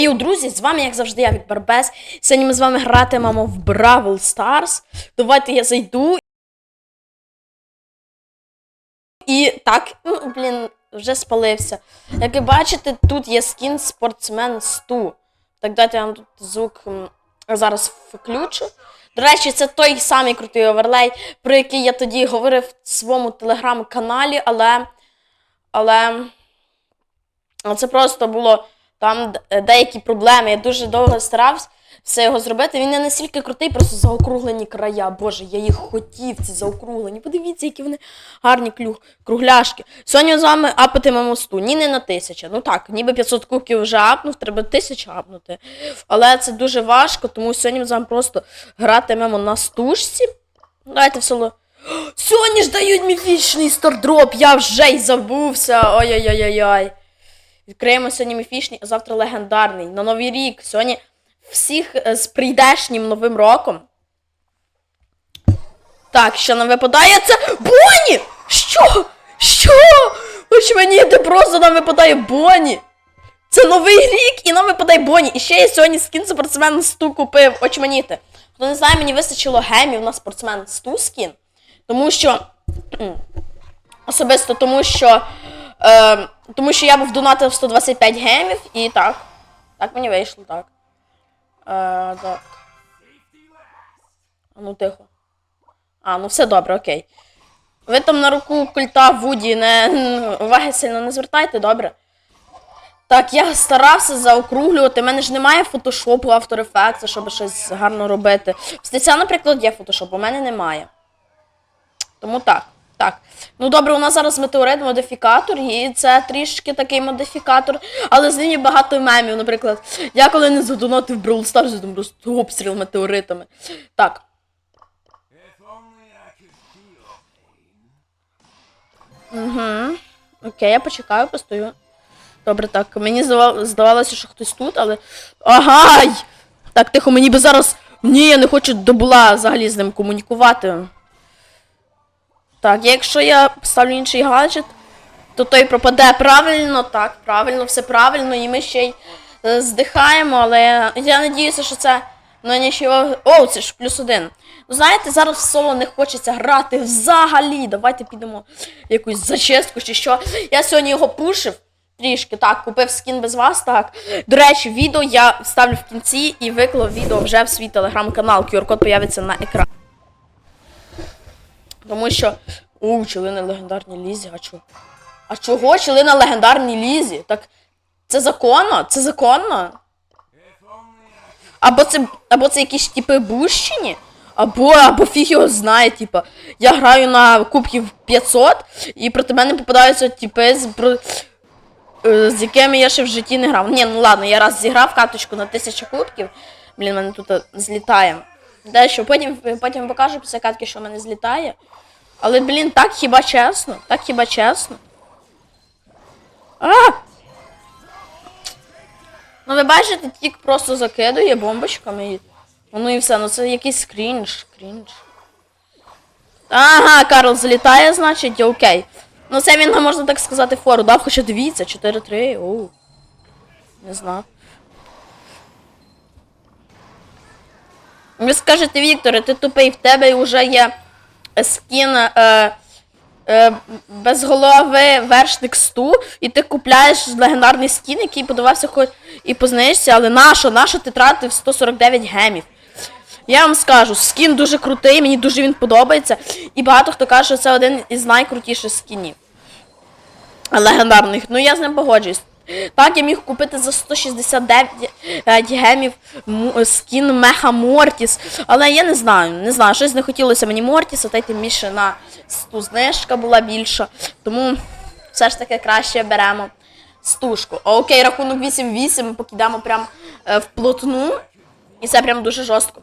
Хейо, друзі, з вами, як завжди, я Вік Барбес. Сьогодні ми з вами гратимемо в Бравл Stars. Давайте я зайду. І так, ну, блін, вже спалився. Як ви бачите, тут є скін спортсмен 100. Так, дайте я вам тут звук зараз включу. До речі, це той самий крутий оверлей, про який я тоді говорив в своєму телеграм-каналі. Але. Але це просто було там деякі проблеми. Я дуже довго старався все його зробити. Він не настільки крутий, просто заокруглені края. Боже, я їх хотів, ці заокруглені. Подивіться, які вони гарні клю... кругляшки. Сьогодні з вами апатиме мосту. Ні, не на тисяча. Ну так, ніби 500 кубків вже апнув, треба тисячу апнути. Але це дуже важко, тому сьогодні ми з вами просто гратимемо на стужці. Давайте в село. Сьогодні ж дають міфічний стардроп, я вже й забувся. Ой-ой-ой-ой. Відкриємо сьогодні міфічний, а завтра легендарний. На Новий рік. Сьогодні всіх е, з прийдешнім новим роком. Так, що нам випадає це. Боні! Що? Що? Ось мені де просто нам випадає Боні. Це новий рік і нам випадає Боні. І ще я сьогодні скін спортсмен 100 купив. Очманіти. Хто не знає, мені вистачило гемів на спортсмен 100 скін. Тому що. Особисто тому що. Е, тому що я був донатив 125 гемів і так. Так мені вийшло, так. Е, так. Ну тихо. А, ну все добре, окей. Ви там на руку культа Вуді не уваги сильно не звертайте, добре? Так, я старався заокруглювати. У мене ж немає фотошопу, After Effects, щоб щось гарно робити. В Стеця, наприклад, є фотошоп, у мене немає. Тому так. Так. Ну добре, у нас зараз метеорит модифікатор, і це трішки такий модифікатор, але з ним є багато мемів, наприклад. Я коли не задонатив Brawl Stars, там просто обстріл метеоритами. Так. Угу. Окей, я почекаю, постою. Добре, так. Мені здавалося, що хтось тут, але. Агай! Так, тихо, мені би зараз. Ні, я не хочу до була взагалі з ним комунікувати. Так, якщо я поставлю інший гаджет, то той пропаде правильно, так, правильно, все правильно, і ми ще й е, здихаємо, але я, я надіюся, що це ну, нічого. О, це ж плюс один. Ну, знаєте, зараз в соло не хочеться грати взагалі. Давайте підемо в якусь зачистку чи що. Я сьогодні його пушив. Трішки так, купив скін без вас, так. До речі, відео я вставлю в кінці і виклав відео вже в свій телеграм-канал. QR-код появиться на екрані. Тому що. У, чили на легендарній лізі, а чого? А чого чили на легендарній лізі? Так це законно? Це законно? Або це, або це якісь типи бущині, або, або фіг його знає, типа. Я граю на кубків 500, і проти мене попадаються типи, з, про, е, з якими я ще в житті не грав. Ні, ну ладно, я раз зіграв каточку на 1000 кубків. Блін, мене тут е, злітає. Дещо, потім, потім покажу після катки, що в мене злітає. Але, блін, так хіба чесно? Так хіба чесно? А! Ну ви бачите, тік просто закидує бомбочками і. Ну і все, ну це якийсь крінж, крінж. Ага, Карл залітає, значить, окей. Ну це він, можна так сказати, фору дав, хоча дивіться, 4-3, оу. Не знаю. Ви скажете, Вікторе, ти тупий, в тебе вже є скін е, е, без голови вершник 100, і ти купляєш легендарний скін, який подавався хоч і познаєшся, але нащо? Нащо ти тратив 149 гемів? Я вам скажу, скін дуже крутий, мені дуже він подобається. І багато хто каже, що це один із найкрутіших скінів. Легендарних. Ну я з ним погоджуюсь. Так, я міг купити за 169 гемів скін Меха Мортіс. Але я не знаю, не знаю, щось не хотілося мені Мортіса, та й тим більше на 100 знижка була більша. Тому все ж таки краще беремо стужку. Окей, рахунок 8-8, ми покидаємо прям е, в плотну. І це прям дуже жорстко.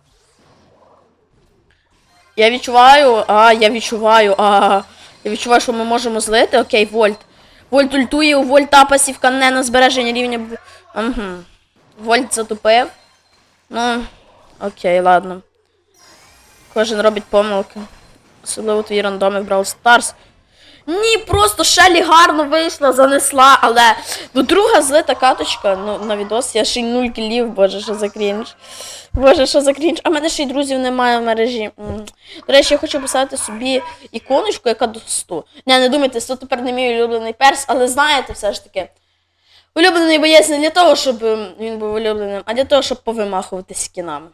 Я відчуваю, а, я відчуваю, а, я відчуваю, що ми можемо злити. Окей, Вольт. Вольт ультує, у Вольта пасівка не на збереження рівня. Угу. Вольт затупив. Ну, окей, ладно. Кожен робить помилки. Особливо твої рандоми в Stars. Ні, просто Шелі гарно вийшла, занесла, але ну, друга злита каточка ну, на відос, я ще й нуль кілів, боже, що за крінж. Боже, що за крінж. А в мене ще й друзів немає в мережі. До речі, я хочу поставити собі іконочку, яка до 100. Не, не думайте, 100 тепер не мій улюблений перс, але знаєте, все ж таки. Улюблений боєць не для того, щоб він був улюбленим, а для того, щоб повимахувати скінами.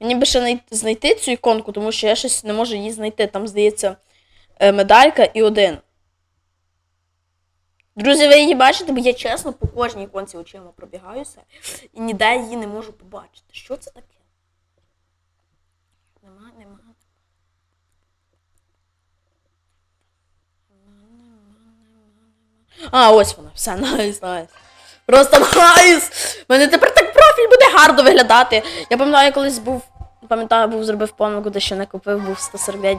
Мені би ще знайти цю іконку, тому що я щось не можу її знайти. Там, здається, медалька і один. Друзі, ви її бачите, бо я чесно по кожній іконці очима пробігаюся і ніде її не можу побачити. Що це таке? Нема, нема. А, ось вона. Все, найс, найс. Просто найс! У мене тепер так профіль буде гарно виглядати. Я пам'ятаю, я колись був. Пам'ятаю, був зробив помилку, де ще не купив, був 149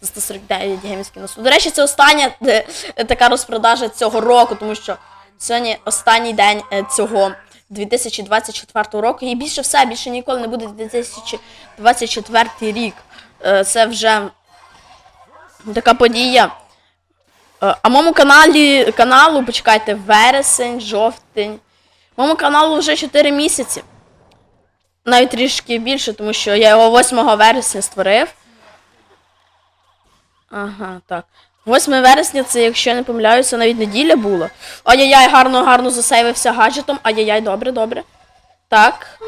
за 149 геймський носу. До речі, це остання е, така розпродажа цього року, тому що сьогодні останній день е, цього 2024 року. І більше все, більше ніколи не буде 2024 рік. Е, Це вже така подія. А моєму каналі каналу, почекайте, вересень, жовтень. Моєму каналу вже 4 місяці. Навіть трішки більше, тому що я його 8 вересня створив. Ага, так. 8 вересня це, якщо я не помиляюся, навіть неділя була. Ай-яй-яй, гарно, гарно засейвився гаджетом. Ай-яй-яй, добре, добре. Так.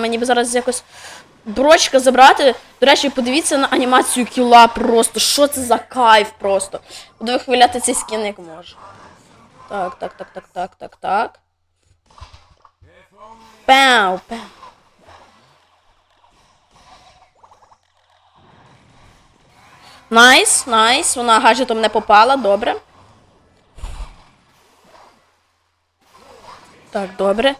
Мені би зараз якось брочка забрати. До речі, подивіться на анімацію кіла просто. Що це за кайф просто. Буду вихваляти цей скін як можу. Так, так, так, так, так, так, так. Пау, пау. Найс, найс. Вона гаджетом не попала, добре. Так, добре.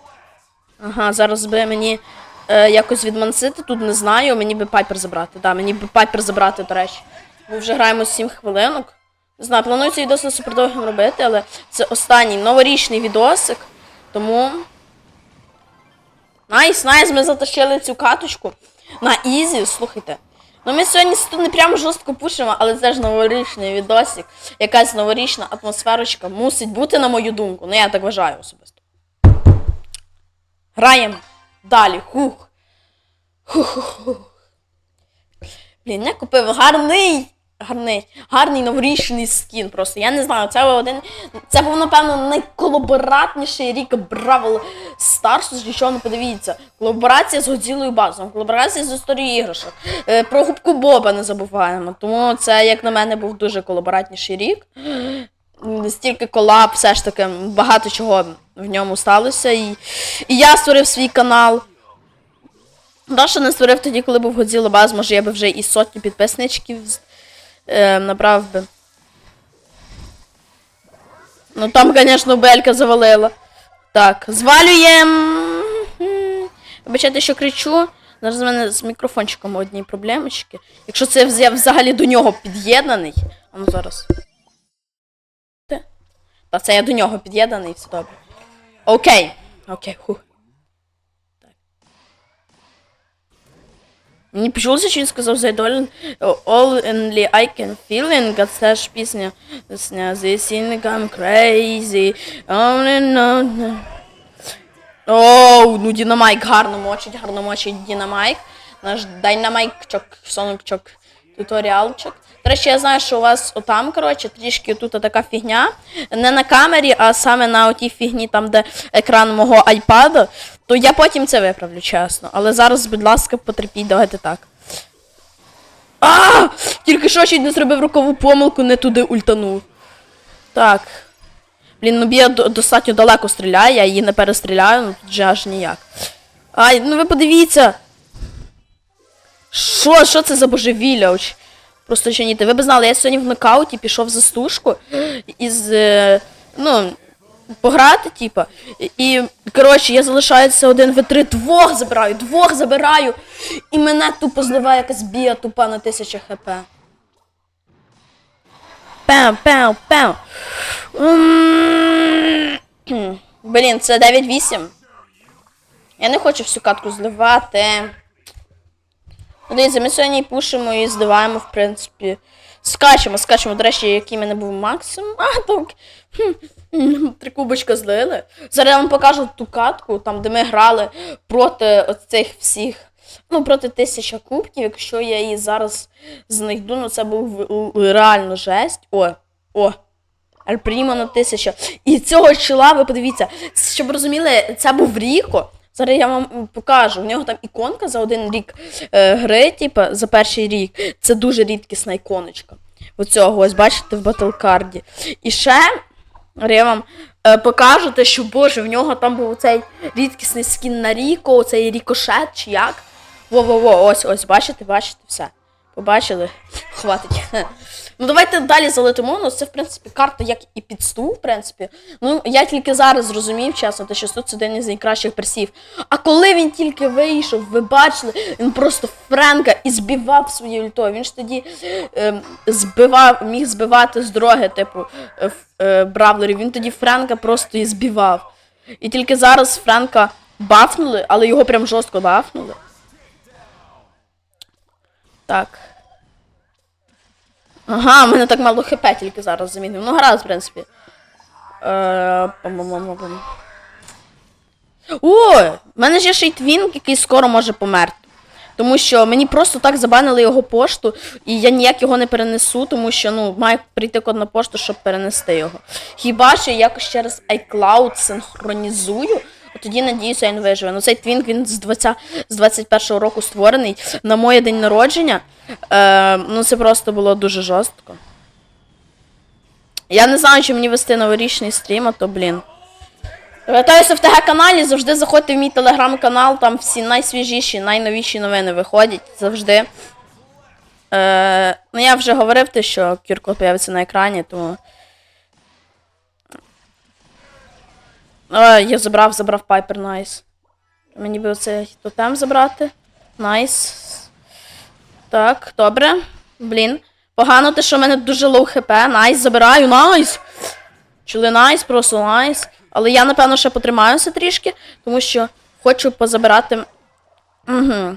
Ага, зараз би мені е, якось відмансити, тут не знаю, мені би пайпер забрати. Да, мені би пайпер забрати, до речі. Ми вже граємо 7 хвилинок. Не знаю, планується відос не супердовгим робити, але це останній новорічний відосик. Тому. Найс, найс, ми затащили цю каточку на ізі, слухайте. Ну ми сьогодні не прямо жорстко пушимо, але це ж новорічний відосик. Якась новорічна атмосферочка мусить бути, на мою думку. Ну я так вважаю особисто. Граємо далі. Хух. Хух-хух-хух. Блін, я купив гарний. Гарний, гарний новорічний скін просто. Я не знаю, це один. Це був, напевно, найколаборатніший рік Бравл Старсу, з чого не подивіться. Колаборація з Годзілою Базом, колаборація з історією іграшок. Е, про губку Боба не забуваємо. Тому це, як на мене, був дуже колаборатніший рік. Стільки колаб, все ж таки, багато чого в ньому сталося. І, і я створив свій канал. Даша не створив тоді, коли був Годзіла Баз, може я би вже і сотні підписничків е, набрав би. Ну там, звісно, Белька завалила. Так, звалюєм. Вибачайте, що кричу. Зараз в мене з мікрофончиком одні проблемочки. Якщо це взагалі до нього під'єднаний. А ну зараз. Та це я до нього під'єднаний, все добре. Окей. Окей, хух. Мені почулося, що він сказав Зайдолін All only I can feeling, а це ж пісня. This thing I'm crazy. Only know. Оу, ну Дінамайк гарно мочить, гарно мочить Дінамайк. Наш дайнамайкчок, сонокчок, туторіалчик. До речі, я знаю, що у вас отам, коротше, трішки тут така фігня. Не на камері, а саме на отій фігні, там, де екран мого айпада. То я потім це виправлю, чесно. Але зараз, будь ласка, потерпіть, давайте так. А! Тільки що ще не зробив рокову помилку, не туди ультанув. Так. Блін, ну Бія достатньо далеко стріляє, я її не перестріляю, ну тут же аж ніяк. Ай, ну ви подивіться. Що, що це за божевілля? Просто ні. Ви б знали, я сьогодні в нокауті пішов за стужку із. е, Ну, пограти, типа. І- І, коротше, я залишаюся один в три, двох забираю, двох забираю. І мене тупо зливає якась бія тупа на 1000 хп. Пем, пем, пем. Блін, це 9-8. Я не хочу всю катку зливати. Дивіться, ми сьогодні пушимо і здиваємо, в принципі, Скачемо, скачемо, до речі, який мене був максимум. А, так. хм, Три кубочка злили. Зараз я вам покажу ту катку, там, де ми грали проти оцих всіх. Ну, проти тисяча кубків, якщо я її зараз знайду, ну це був реально жесть. О, о. Альпрімо на тисяча. І цього чола, ви подивіться, щоб розуміли, це був Ріко. Зараз я вам покажу. У нього там іконка за один рік е, гри, типу, за перший рік. Це дуже рідкісна іконочка. Оцього, ось бачите, в батлкарді. І ще я вам е, покажу те, що Боже, в нього там був цей рідкісний скін на Ріко, оцей рікошет чи як. Во-во-во, ось, ось, бачите, бачите, все. Побачили? Хватить. Ну давайте далі залетимо. Ну це, в принципі, карта як і під стул, в принципі. Ну, я тільки зараз зрозумів, чесно, те, що тут це один із найкращих персів. А коли він тільки вийшов, ви бачили, він просто Френка і збивав своєю ультою. Він ж тоді ем, збивав, міг збивати з дороги, типу, е, е, бравлерів. Він тоді Френка просто і збивав. І тільки зараз Френка бафнули, але його прям жорстко бафнули. Так. Ага, в мене так мало хп тільки зараз замінив. Ну, гаразд, в принципі. Е. О! В мене ж є ще й твінк, який скоро може померти. Тому що мені просто так забанили його пошту, і я ніяк його не перенесу, тому що ну, має прийти код на пошту, щоб перенести його. Хіба що я якось через iCloud синхронізую, тоді надіюся, він виживе. Ну цей твінк він з 20, з 21-го року створений на моє день народження. Е, ну це просто було дуже жорстко. Я не знаю, чи мені вести новорічний стрім, а то блін. Вертаюся в ТГ каналі, завжди заходьте в мій телеграм-канал, там всі найсвіжіші, найновіші новини виходять завжди. Е, ну я вже говорив те, що QR-код появиться на екрані, тому. Е, я забрав, забрав Piper, найс. Мені би оцей тотем забрати. Найс. Так, добре. Блін. Погано те, що в мене дуже лоу хп. Найс, забираю, найс. Чули найс, просто найс. Але я, напевно, ще потримаюся трішки, тому що хочу позабирати. Угу.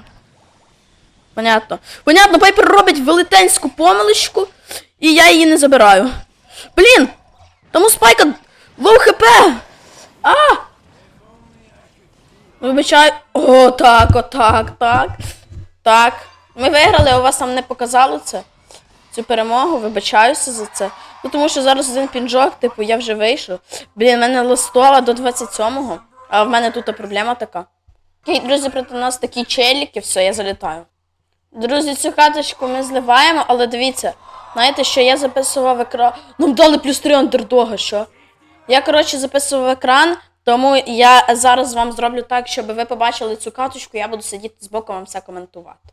Понятно. Понятно, Пайпер робить велетенську помилочку, і я її не забираю. Блін! Там у спайка лоу хп! А! Вибачай. О, так, отак, так. Так. Ми виграли, у вас там не показало це. Цю перемогу, вибачаюся за це. Ну тому що зараз один пінжок, типу, я вже вийшов. Блін, в мене листова до 27-го, а в мене тут проблема така. Окей, друзі, проти нас такі челіки, все, я залітаю. Друзі, цю каточку ми зливаємо, але дивіться, знаєте, що я записував екран. Нам дали плюс 3 андердога, що? Я, коротше, записував екран, тому я зараз вам зроблю так, щоб ви побачили цю каточку, я буду сидіти збоку вам все коментувати.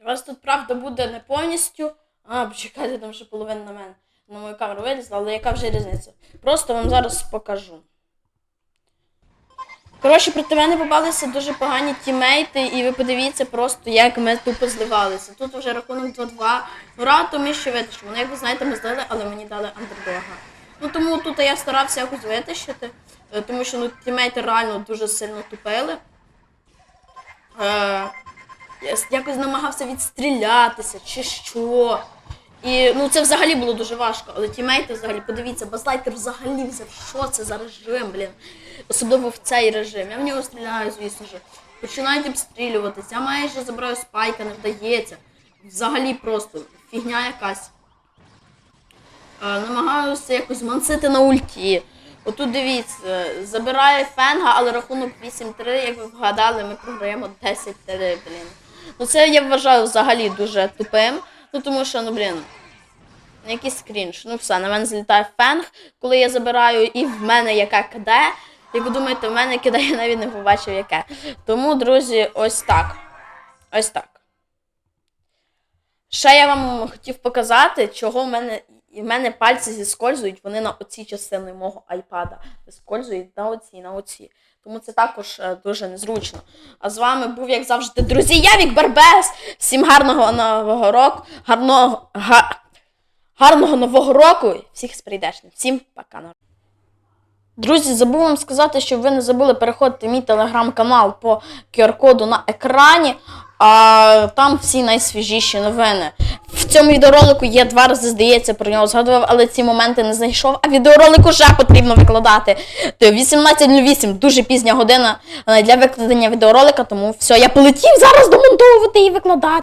У вас тут правда буде не повністю. А, почекайте, там ще половина на мене. На мою камеру вилізла, але яка вже різниця? Просто вам зараз покажу. Коротше, проти мене попалися дуже погані тімейти, і ви подивіться просто, як ми тупо зливалися. Тут вже рахунок 2-2. Ну, рад тому, що витащимо. Ну, як ви знаєте, ми злили, але мені дали андердога. Ну тому тут я старався якось витащити, е, тому що ну, тімейти реально дуже сильно тупили. Е, я якось намагався відстрілятися чи що. І ну це взагалі було дуже важко. Але тімейти взагалі, подивіться, Базлайтер взагалі взяв, що це за режим, блін. Особливо в цей режим. Я в нього стріляю, звісно ж. Починають обстрілюватися. Я майже забираю спайка, не вдається. Взагалі просто фігня якась. Намагаюся якось мансити на ульті. Отут дивіться, забирає фенга, але рахунок 8-3, як ви вгадали, ми програємо 10-3, блін. Ну це я вважаю взагалі дуже тупим. Ну тому що, ну блін, якийсь крінж. Ну все, на мене злітає фенг, коли я забираю, і в мене яке КД. Як ви думаєте, в мене КД я навіть не побачив яке. Тому, друзі, ось так. Ось так. Ще я вам хотів показати, чого в мене, в мене пальці зіскользують, вони на оцій частині мого айпада зіскользують на оці, на оці. Тому це також е, дуже незручно. А з вами був, як завжди, друзі, я Вік Барбес. Всім гарного нового року, гарного, га, гарного нового року. Всіх з прийдешнім. Всім пока. Друзі, забув вам сказати, щоб ви не забули переходити в мій телеграм-канал по QR-коду на екрані. А там всі найсвіжіші новини. В цьому відеоролику я два рази, здається, про нього згадував, але ці моменти не знайшов. А відеоролик уже потрібно викладати. То 18.08, дуже пізня година е, для викладення відеоролика, тому все, я полетів зараз домонтовувати і викладати.